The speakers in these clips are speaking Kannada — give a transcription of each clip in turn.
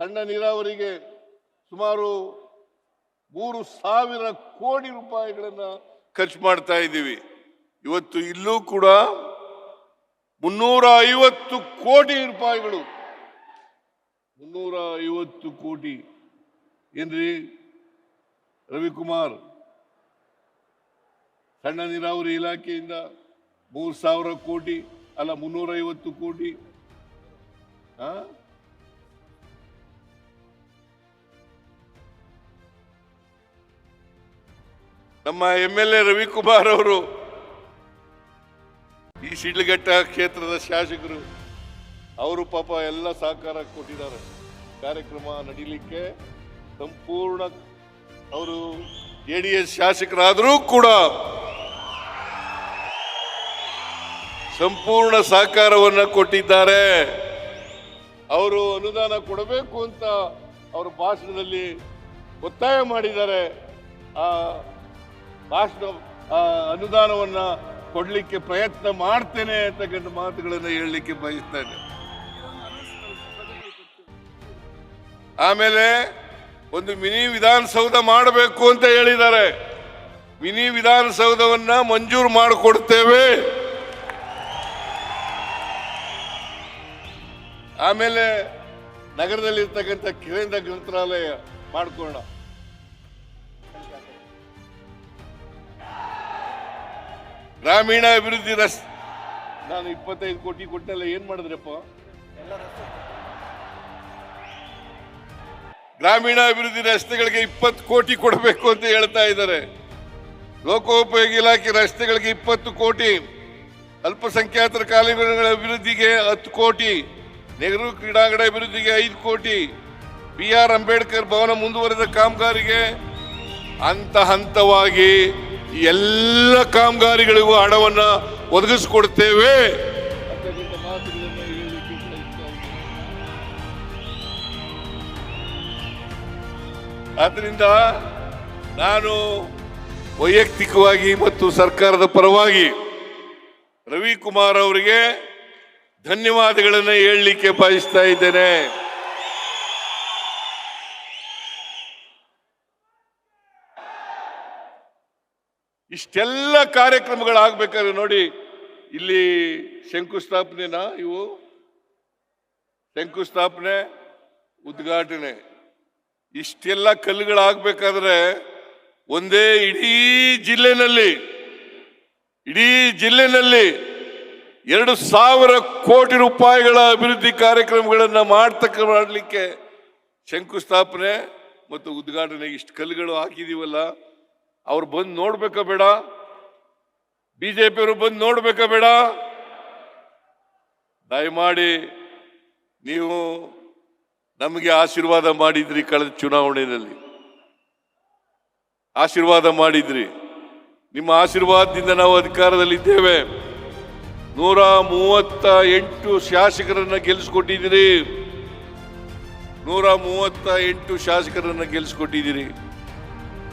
ಸಣ್ಣ ನೀರಾವರಿಗೆ ಸುಮಾರು ಮೂರು ಸಾವಿರ ಕೋಟಿ ರೂಪಾಯಿಗಳನ್ನ ಖರ್ಚು ಮಾಡ್ತಾ ಇದ್ದೀವಿ. ಇವತ್ತು ಇಲ್ಲೂ ಕೂಡ ಮುನ್ನೂರ ಐವತ್ತು ಕೋಟಿ ರೂಪಾಯಿಗಳು. ಮುನ್ನೂರ ಐವತ್ತು ಕೋಟಿ. ಏನ್ರಿ? ರವಿಕುಮಾರ್, ಸಣ್ಣ ನೀರಾವರಿ ಇಲಾಖೆಯಿಂದ ಮೂರು ಸಾವಿರ ಕೋಟಿ, ಅಲ್ಲ ಮುನ್ನೂರ ಐವತ್ತು ಕೋಟಿ. ಆ? ನಮ್ಮ ಎಂ ಎಲ್ ಎ ರವಿಕುಮಾರ್ ಅವರು ಈ ಸಿಡ್ಲಘಟ್ಟ ಕ್ಷೇತ್ರದ ಶಾಸಕರು, ಅವರು ಪಾಪ ಎಲ್ಲ ಸಹಕಾರ ಕೊಟ್ಟಿದ್ದಾರೆ. ಕಾರ್ಯಕ್ರಮ ನಡೀಲಿಕ್ಕೆ ಸಂಪೂರ್ಣ ಅವರು ಜೆ ಡಿ ಎಸ್ ಶಾಸಕರಾದರೂ ಕೂಡ ಸಂಪೂರ್ಣ ಸಹಕಾರವನ್ನು ಕೊಟ್ಟಿದ್ದಾರೆ. ಅವರು ಅನುದಾನ ಕೊಡಬೇಕು ಅಂತ ಅವರ ಭಾಷಣದಲ್ಲಿ ಒತ್ತಾಯ ಮಾಡಿದ್ದಾರೆ. ಆ ಭಾಷಣ ಅನುದಾನವನ್ನು ಕೊಡ್ಲಿಕ್ಕೆ ಪ್ರಯತ್ನ ಮಾಡ್ತೇನೆ ಅಂತಕ್ಕಂಥ ಮಾತುಗಳನ್ನು ಹೇಳಲಿಕ್ಕೆ ಬಯಸ್ತೇನೆ ಆಮೇಲೆ ಒಂದು ಮಿನಿ ವಿಧಾನಸೌಧ ಮಾಡಬೇಕು ಅಂತ ಹೇಳಿದ್ದಾರೆ. ಮಿನಿ ವಿಧಾನಸೌಧವನ್ನ ಮಂಜೂರು ಮಾಡಿಕೊಡ್ತೇವೆ. ಆಮೇಲೆ ನಗರದಲ್ಲಿರ್ತಕ್ಕಂಥ ಕೇಂದ್ರ ಗ್ರಂಥಾಲಯ ಮಾಡ್ಕೊಳ್ಳೋಣ. ಗ್ರಾಮೀಣ ಅಭಿವೃದ್ಧಿ ರಸ್ತೆ. ನಾನು ಇಪ್ಪತ್ತೈದು ಕೋಟಿ ಕೊಟ್ಟಲ್ಲ ಏನ್ ಮಾಡಿದ್ರಪ್ಪ? ಗ್ರಾಮೀಣ ಅಭಿವೃದ್ಧಿ ರಸ್ತೆಗಳಿಗೆ ಇಪ್ಪತ್ತು ಕೋಟಿ ಕೊಡಬೇಕು ಅಂತ ಹೇಳ್ತಾ ಇದ್ದಾರೆ. ಲೋಕೋಪಯೋಗಿ ಇಲಾಖೆ ರಸ್ತೆಗಳಿಗೆ ಇಪ್ಪತ್ತು ಕೋಟಿ. ಅಲ್ಪಸಂಖ್ಯಾತರ ಕಾಲೇಜುಗಳ ಅಭಿವೃದ್ಧಿಗೆ ಹತ್ತು ಕೋಟಿ. ನೆಹರು ಕ್ರೀಡಾಂಗಣ ಅಭಿವೃದ್ಧಿಗೆ ಐದು ಕೋಟಿ. ಬಿ ಆರ್ ಅಂಬೇಡ್ಕರ್ ಭವನ ಮುಂದುವರೆದ ಕಾಮಗಾರಿಗೆ ಹಂತ ಹಂತವಾಗಿ ಎಲ್ಲ ಕಾಮಗಾರಿಗಳಿಗೂ ಹಣವನ್ನ ಒದಗಿಸಿಕೊಡ್ತೇವೆ. ಆದ್ರಿಂದ ನಾನು ವೈಯಕ್ತಿಕವಾಗಿ ಮತ್ತು ಸರ್ಕಾರದ ಪರವಾಗಿ ರವಿಕುಮಾರ್ ಅವರಿಗೆ ಧನ್ಯವಾದಗಳನ್ನು ಹೇಳಲಿಕ್ಕೆ ಬಯಸ್ತಾ ಇದ್ದೇನೆ ಇಷ್ಟೆಲ್ಲ ಕಾರ್ಯಕ್ರಮಗಳಾಗಬೇಕಾದ್ರೆ ನೋಡಿ, ಇಲ್ಲಿ ಶಂಕುಸ್ಥಾಪನೆನಾ ಇವು? ಶಂಕುಸ್ಥಾಪನೆ, ಉದ್ಘಾಟನೆ. ಇಷ್ಟೆಲ್ಲ ಕಲ್ಲುಗಳಾಗಬೇಕಾದ್ರೆ ಒಂದೇ ಇಡೀ ಜಿಲ್ಲೆನಲ್ಲಿ ಇಡೀ ಜಿಲ್ಲೆನಲ್ಲಿ ಎರಡು ಸಾವಿರ ಕೋಟಿ ರೂಪಾಯಿಗಳ ಅಭಿವೃದ್ಧಿ ಕಾರ್ಯಕ್ರಮಗಳನ್ನು ಮಾಡ್ತಕ್ಕ, ಮಾಡಲಿಕ್ಕೆ ಶಂಕುಸ್ಥಾಪನೆ ಮತ್ತು ಉದ್ಘಾಟನೆಗೆ ಇಷ್ಟು ಕಲ್ಲುಗಳು ಹಾಕಿದೀವಲ್ಲ. ಅವ್ರು ಬಂದು ನೋಡ್ಬೇಕ ಬೇಡ? ಬಿಜೆಪಿಯವರು ಬಂದು ನೋಡ್ಬೇಕ ಬೇಡ? ದಯಮಾಡಿ ನೀವು ನಮಗೆ ಆಶೀರ್ವಾದ ಮಾಡಿದ್ರಿ ಕಳೆದ ಚುನಾವಣೆಯಲ್ಲಿ. ಆಶೀರ್ವಾದ ಮಾಡಿದ್ರಿ. ನಿಮ್ಮ ಆಶೀರ್ವಾದದಿಂದ ನಾವು ಅಧಿಕಾರದಲ್ಲಿದ್ದೇವೆ. ನೂರ ಮೂವತ್ತ ಎಂಟು ಶಾಸಕರನ್ನ ಗೆಲ್ಲಿಸ್ಕೊಟ್ಟಿದ್ದೀರಿ ನೂರ ಮೂವತ್ತ ಎಂಟು ಶಾಸಕರನ್ನ ಗೆಲ್ಲಿಸ್ಕೊಟ್ಟಿದ್ದೀರಿ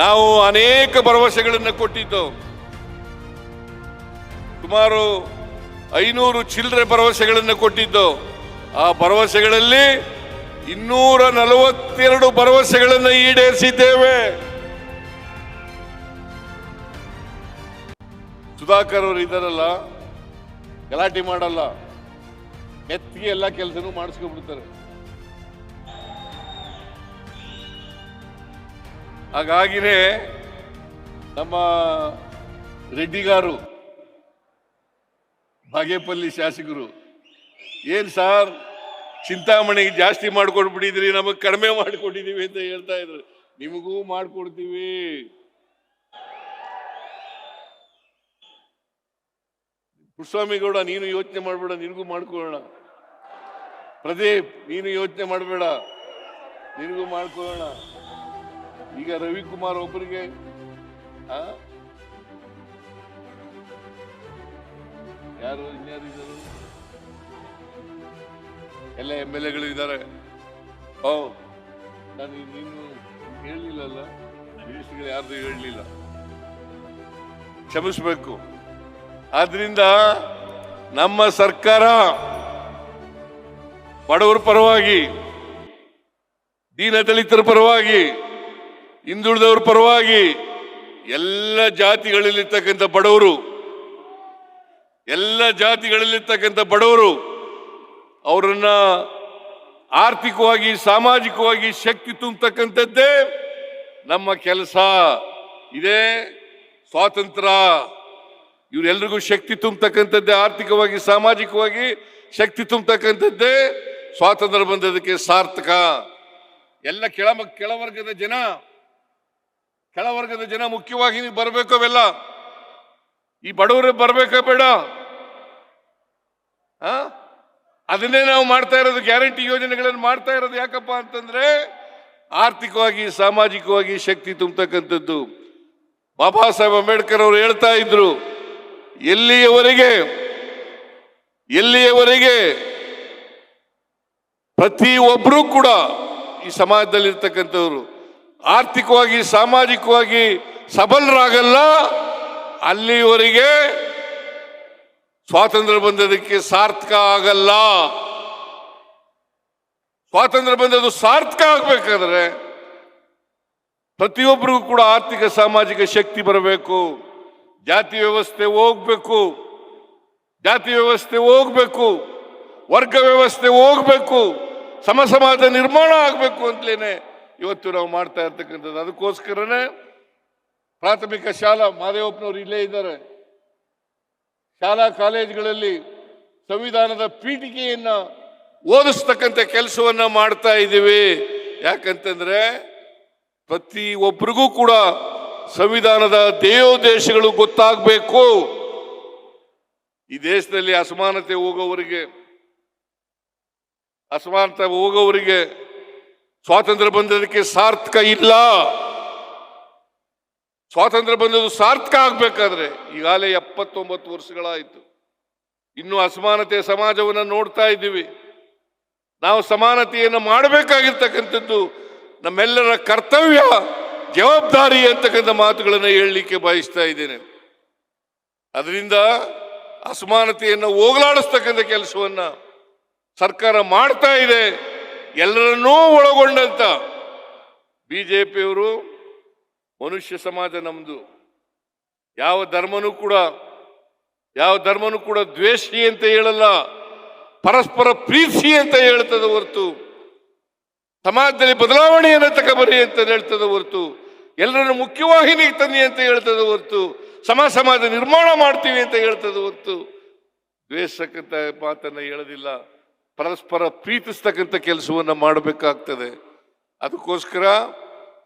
ನಾವು ಅನೇಕ ಭರವಸೆಗಳನ್ನು ಕೊಟ್ಟಿದ್ದು ಸುಮಾರು ಐನೂರು ಚಿಲ್ಲರೆ ಭರವಸೆಗಳನ್ನು ಕೊಟ್ಟಿದ್ದು ಆ ಭರವಸೆಗಳಲ್ಲಿ ಇನ್ನೂರ ನಲವತ್ತೆರಡು ಭರವಸೆಗಳನ್ನು ಈಡೇರಿಸಿದ್ದೇವೆ. ಸುಧಾಕರ್ ಅವರು ಇದ್ದಾರಲ್ಲ, ಗಲಾಟೆ ಮಾಡಲ್ಲ. ಮೆತ್ತಿಗೆ ಎಲ್ಲ ಕೆಲಸನೂ ಮಾಡಿಸ್ಕೊಂಡ್ಬಿಡ್ತಾರೆ. ಹಾಗಾಗಿನೇ ನಮ್ಮ ರೆಡ್ಡಿಗಾರು, ಬಾಗೇಪಲ್ಲಿ ಶಾಸಕರು, ಏನ್ ಸಾರ್ ಚಿಂತಾಮಣಿ ಜಾಸ್ತಿ ಮಾಡ್ಕೊಂಡ್ಬಿಟ್ಟಿದ್ರಿ ನಮಗೆ ಕಡಿಮೆ ಮಾಡ್ಕೊಟ್ಟಿದೀವಿ ಅಂತ ಹೇಳ್ತಾ ಇದ್ರು. ನಿಮಗೂ ಮಾಡ್ಕೊಡ್ತೀವಿ. ಪುಷ್ಸ್ವಾಮಿಗೌಡ ನೀನು ಯೋಚನೆ ಮಾಡಬೇಡ, ನಿನಗೂ ಮಾಡ್ಕೊಳ್ಳೋಣ. ಪ್ರದೀಪ್, ನೀನು ಯೋಚನೆ ಮಾಡಬೇಡ, ನಿನಗೂ ಮಾಡ್ಕೊಳ್ಳೋಣ. ಈಗ ರವಿಕುಮಾರ್ ಒಬ್ಬರಿಗೆ? ಯಾರು ಇನ್ಯಾರು ಇದ್ದಾರೆ ಎಲ್ಲ ಎಂ ಎಲ್ ಎಗಳು ಇದ್ದಾರೆ. ಓ, ನಾನು ನೀನು ಹೇಳಲಿಲ್ಲಲ್ಲ ಮಿನಿಸ್ಟ್ರಿಗಳು ಯಾರ್ದು ಹೇಳಲಿಲ್ಲ ಕ್ಷಮಿಸಬೇಕು. ಆದ್ರಿಂದ ನಮ್ಮ ಸರ್ಕಾರ ಬಡವರ ಪರವಾಗಿ, ದೀನ ದಲಿತರ ಪರವಾಗಿ ಹಿಂದುಳಿದವರ ಪರವಾಗಿ ಎಲ್ಲ ಜಾತಿಗಳಲ್ಲಿರ್ತಕ್ಕಂಥ ಬಡವರು, ಎಲ್ಲ ಜಾತಿಗಳಲ್ಲಿರ್ತಕ್ಕಂಥ ಬಡವರು ಅವರನ್ನ ಆರ್ಥಿಕವಾಗಿ, ಸಾಮಾಜಿಕವಾಗಿ ಶಕ್ತಿ ತುಂಬತಕ್ಕಂಥದ್ದೇ ನಮ್ಮ ಕೆಲಸ. ಇದೇ ಸ್ವಾತಂತ್ರ್ಯ. ಇವರೆಲ್ರಿಗೂ ಶಕ್ತಿ ತುಂಬತಕ್ಕಂಥದ್ದೇ, ಆರ್ಥಿಕವಾಗಿ, ಸಾಮಾಜಿಕವಾಗಿ ಶಕ್ತಿ ತುಂಬತಕ್ಕಂಥದ್ದೇ ಸ್ವಾತಂತ್ರ್ಯ ಬಂದದಕ್ಕೆ ಸಾರ್ಥಕ. ಎಲ್ಲ ಕೆಳ ಕೆಳವರ್ಗದ ಜನ ಕೆಳವರ್ಗದ ಜನ ಮುಖ್ಯವಾಗಿ ನೀವು ಬರಬೇಕು ಅವೆಲ್ಲ. ಈ ಬಡವರು ಬರ್ಬೇಕಾ ಬೇಡ? ಅದನ್ನೇ ನಾವು ಮಾಡ್ತಾ ಇರೋದು, ಗ್ಯಾರಂಟಿ ಯೋಜನೆಗಳನ್ನು ಮಾಡ್ತಾ ಇರೋದು ಯಾಕಪ್ಪ ಅಂತಂದ್ರೆ ಆರ್ಥಿಕವಾಗಿ, ಸಾಮಾಜಿಕವಾಗಿ ಶಕ್ತಿ ತುಂಬತಕ್ಕಂಥದ್ದು. ಬಾಬಾ ಸಾಹೇಬ್ ಅಂಬೇಡ್ಕರ್ ಅವರು ಹೇಳ್ತಾ ಇದ್ರು, ಎಲ್ಲಿಯವರೆಗೆ ಎಲ್ಲಿಯವರೆಗೆ ಪ್ರತಿ ಒಬ್ಬರೂ ಕೂಡ ಈ ಸಮಾಜದಲ್ಲಿ ಇರ್ತಕ್ಕಂಥವ್ರು ಆರ್ಥಿಕವಾಗಿ, ಸಾಮಾಜಿಕವಾಗಿ ಸಬಲರಾಗಲ್ಲ, ಅಲ್ಲಿವರೆಗೆ ಸ್ವಾತಂತ್ರ್ಯ ಬಂದದಕ್ಕೆ ಸಾರ್ಥಕ ಆಗಲ್ಲ. ಸ್ವಾತಂತ್ರ್ಯ ಬಂದದ್ದು ಸಾರ್ಥಕ ಆಗ್ಬೇಕಾದ್ರೆ ಪ್ರತಿಯೊಬ್ಬರಿಗೂ ಕೂಡ ಆರ್ಥಿಕ, ಸಾಮಾಜಿಕ ಶಕ್ತಿ ಬರಬೇಕು. ಜಾತಿ ವ್ಯವಸ್ಥೆ ಹೋಗ್ಬೇಕು. ಜಾತಿ ವ್ಯವಸ್ಥೆ ಹೋಗ್ಬೇಕು. ವರ್ಗ ವ್ಯವಸ್ಥೆ ಹೋಗ್ಬೇಕು. ಸಮಸಮಾಜ ನಿರ್ಮಾಣ ಆಗಬೇಕು ಅಂತಲೇನೆ ಇವತ್ತು ನಾವು ಮಾಡ್ತಾ ಇರ್ತಕ್ಕಂಥದ್ದು. ಅದಕ್ಕೋಸ್ಕರನೇ ಪ್ರಾಥಮಿಕ ಶಾಲಾ, ಮಾದೇವಪ್ಪನವರು ಇಲ್ಲೇ ಇದ್ದಾರೆ. ಶಾಲಾ ಕಾಲೇಜುಗಳಲ್ಲಿ ಸಂವಿಧಾನದ ಪೀಠಿಕೆಯನ್ನ ಓದಿಸ್ತಕ್ಕಂಥ ಕೆಲಸವನ್ನ ಮಾಡ್ತಾ ಇದ್ದೀವಿ. ಯಾಕಂತಂದ್ರೆ ಪ್ರತಿ ಒಬ್ಬರಿಗೂ ಕೂಡ ಸಂವಿಧಾನದ ದೇವೋದ್ದೇಶಗಳು ಗೊತ್ತಾಗಬೇಕು. ಈ ದೇಶದಲ್ಲಿ ಅಸಮಾನತೆ ಹೋಗೋವರಿಗೆ ಅಸಮಾನತೆ ಹೋಗೋವರಿಗೆ ಸ್ವಾತಂತ್ರ್ಯ ಬಂದದಕ್ಕೆ ಸಾರ್ಥಕ ಇಲ್ಲ. ಸ್ವಾತಂತ್ರ್ಯ ಬಂದದ್ದು ಸಾರ್ಥಕ ಆಗ್ಬೇಕಾದ್ರೆ ಈಗಾಗಲೇ ಎಪ್ಪತ್ತೊಂಬತ್ತು ವರ್ಷಗಳಾಯಿತು. ಇನ್ನು ಅಸಮಾನತೆ ಸಮಾಜವನ್ನು ನೋಡ್ತಾ ಇದ್ದೀವಿ. ನಾವು ಸಮಾನತೆಯನ್ನು ಮಾಡಬೇಕಾಗಿರ್ತಕ್ಕಂಥದ್ದು ನಮ್ಮೆಲ್ಲರ ಕರ್ತವ್ಯ, ಜವಾಬ್ದಾರಿ ಅಂತಕ್ಕಂಥ ಮಾತುಗಳನ್ನು ಹೇಳಲಿಕ್ಕೆ ಬಯಸ್ತಾ ಇದ್ದೇನೆ. ಅದರಿಂದ ಅಸಮಾನತೆಯನ್ನು ಹೋಗಲಾಡಿಸ್ತಕ್ಕಂಥ ಕೆಲಸವನ್ನು ಸರ್ಕಾರ ಮಾಡ್ತಾ ಇದೆ. ಎಲ್ಲರನ್ನೂ ಒಳಗೊಂಡಂತ ಪಿಯವರು ಮನುಷ್ಯ ಸಮಾಜ ನಮ್ಮದು ಯಾವ ಧರ್ಮನೂ ಕೂಡ, ಯಾವ ಧರ್ಮನೂ ಕೂಡ ದ್ವೇಷಿ ಅಂತ ಹೇಳಲ್ಲ, ಪರಸ್ಪರ ಪ್ರೀತಿ ಅಂತ ಹೇಳ್ತದೆ ಹೊರತು, ಸಮಾಜದಲ್ಲಿ ಬದಲಾವಣೆಯನ್ನು ತಗೊಬರಿ ಅಂತ ಹೇಳ್ತದೆ ಹೊರತು, ಎಲ್ಲರನ್ನು ಮುಖ್ಯವಾಹಿನಿಗೆ ತನ್ನಿ ಅಂತ ಹೇಳ್ತದೆ ಹೊರತು, ಸಮ ಸಮಾಜ ನಿರ್ಮಾಣ ಮಾಡ್ತೀವಿ ಅಂತ ಹೇಳ್ತದೆ ಹೊರತು. ದ್ವೇಷಕ್ಕಂತ ಮಾತನ್ನು ಹೇಳೋದಿಲ್ಲ. ಪರಸ್ಪರ ಪ್ರೀತಿಸ್ತಕ್ಕಂಥ ಕೆಲಸವನ್ನು ಮಾಡಬೇಕಾಗ್ತದೆ. ಅದಕ್ಕೋಸ್ಕರ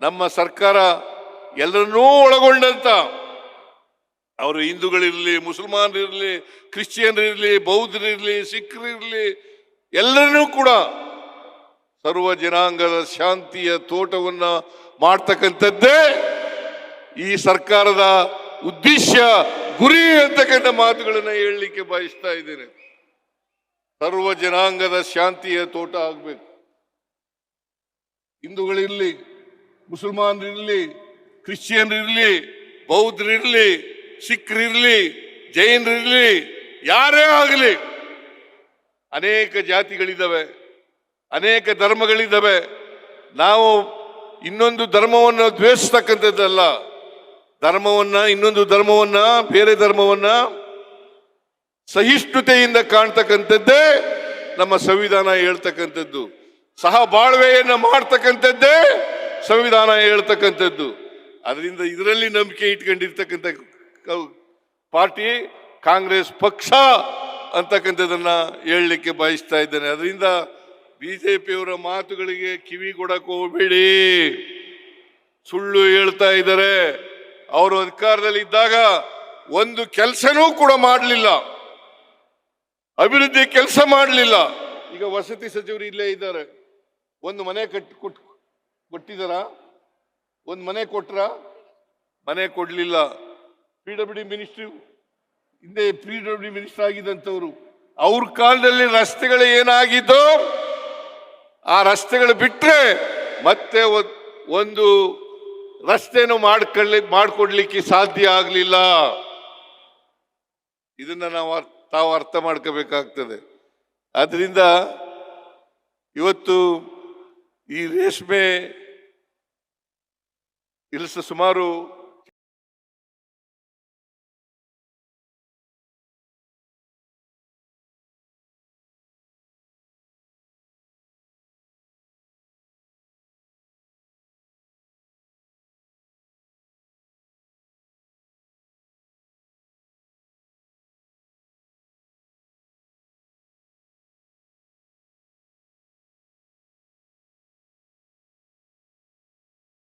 ನಮ್ಮ ಸರ್ಕಾರ ಎಲ್ಲರನ್ನೂ ಒಳಗೊಂಡಂತ, ಅವರು ಹಿಂದೂಗಳಿರಲಿ, ಮುಸಲ್ಮಾನರಿರಲಿ, ಕ್ರಿಶ್ಚಿಯನ್ರಿರಲಿ, ಬೌದ್ಧರಿರಲಿ, ಸಿಖ್ರಿರಲಿ, ಎಲ್ಲರನ್ನೂ ಕೂಡ ಸರ್ವ ಜನಾಂಗದ ಶಾಂತಿಯ ತೋಟವನ್ನ ಮಾಡ್ತಕ್ಕಂಥದ್ದೇ ಈ ಸರ್ಕಾರದ ಉದ್ದೇಶ ಗುರಿ ಅಂತಕ್ಕಂಥ ಮಾತುಗಳನ್ನು ಹೇಳಲಿಕ್ಕೆ ಬಯಸ್ತಾ ಇದ್ದೇನೆ. ಸರ್ವ ಜನಾಂಗದ ಶಾಂತಿಯ ತೋಟ ಆಗಬೇಕು. ಹಿಂದೂಗಳಿರಲಿ, ಮುಸಲ್ಮಾನರಿರಲಿ, ಕ್ರಿಶ್ಚಿಯನ್ರಿರಲಿ, ಬೌದ್ಧರಿರಲಿ, ಸಿಖ್ರಿರಲಿ, ಜೈನರಿರಲಿ, ಯಾರೇ ಆಗಲಿ ಅನೇಕ ಜಾತಿಗಳಿದ್ದಾವೆ ಅನೇಕ ಧರ್ಮಗಳಿದ್ದಾವೆ ನಾವು ಇನ್ನೊಂದು ಧರ್ಮವನ್ನು ದ್ವೇಷಿಸ್ತಕ್ಕಂಥದ್ದಲ್ಲ. ಧರ್ಮವನ್ನ, ಇನ್ನೊಂದು ಧರ್ಮವನ್ನ, ಬೇರೆ ಧರ್ಮವನ್ನ ಸಹಿಷ್ಣುತೆಯಿಂದ ಕಾಣ್ತಕ್ಕಂಥದ್ದೇ ನಮ್ಮ ಸಂವಿಧಾನ ಹೇಳ್ತಕ್ಕಂಥದ್ದು. ಸಹ ಬಾಳ್ವೆಯನ್ನ ಮಾಡ್ತಕ್ಕಂಥದ್ದೇ ಸಂವಿಧಾನ ಹೇಳ್ತಕ್ಕಂಥದ್ದು. ಅದರಿಂದ ಇದರಲ್ಲಿ ನಂಬಿಕೆ ಇಟ್ಕೊಂಡಿರ್ತಕ್ಕಂಥ ಪಾರ್ಟಿ ಕಾಂಗ್ರೆಸ್ ಪಕ್ಷ ಅಂತಕ್ಕಂಥದ್ದನ್ನ ಹೇಳಲಿಕ್ಕೆ ಬಯಸ್ತಾ ಇದ್ದೇನೆ. ಅದರಿಂದ ಪಿಯವರ ಮಾತುಗಳಿಗೆ ಕಿವಿ ಕೊಡಕ್ಕೆ ಹೋಗಬೇಡಿ. ಸುಳ್ಳು ಹೇಳ್ತಾ ಇದ್ದಾರೆ. ಅವರು ಅಧಿಕಾರದಲ್ಲಿ ಇದ್ದಾಗ ಒಂದು ಕೆಲಸನೂ ಕೂಡ ಮಾಡಲಿಲ್ಲ. ಅಭಿವೃದ್ಧಿ ಕೆಲಸ ಮಾಡಲಿಲ್ಲ. ಈಗ ವಸತಿ ಸಚಿವರು ಇಲ್ಲೇ ಇದ್ದಾರೆ. ಒಂದು ಮನೆ ಕಟ್ಟಿ ಕೊಟ್ ಕೊಟ್ಟಿದಾರ? ಒಂದು ಮನೆ ಕೊಟ್ರ? ಮನೆ ಕೊಡಲಿಲ್ಲ. ಪಿ ಡಬ್ಲ್ಯೂ ಮಿನಿಸ್ಟ್ರಿ, ಹಿಂದೆ ಪಿ ಡಬ್ಲ್ಯೂ ಡಿ ಮಿನಿಸ್ಟರ್ ಆಗಿದ್ದಂಥವ್ರು, ಅವ್ರ ಕಾಲದಲ್ಲಿ ರಸ್ತೆಗಳು ಏನಾಗಿದ್ದೋ, ಆ ರಸ್ತೆಗಳು ಬಿಟ್ಟರೆ ಮತ್ತೆ ಒಂದು ರಸ್ತೆನೂ ಮಾಡ್ಕೊಳ್ಳಿ, ಮಾಡ್ಕೊಡ್ಲಿಕ್ಕೆ ಸಾಧ್ಯ ಆಗಲಿಲ್ಲ. ಇದನ್ನ ನಾವು ತಾವು ಅರ್ಥ ಮಾಡ್ಕೋಬೇಕಾಗ್ತದೆ. ಆದ್ದರಿಂದ ಇವತ್ತು ಈ ರೇಷ್ಮೆ ಇಲ್ಸ ಸುಮಾರು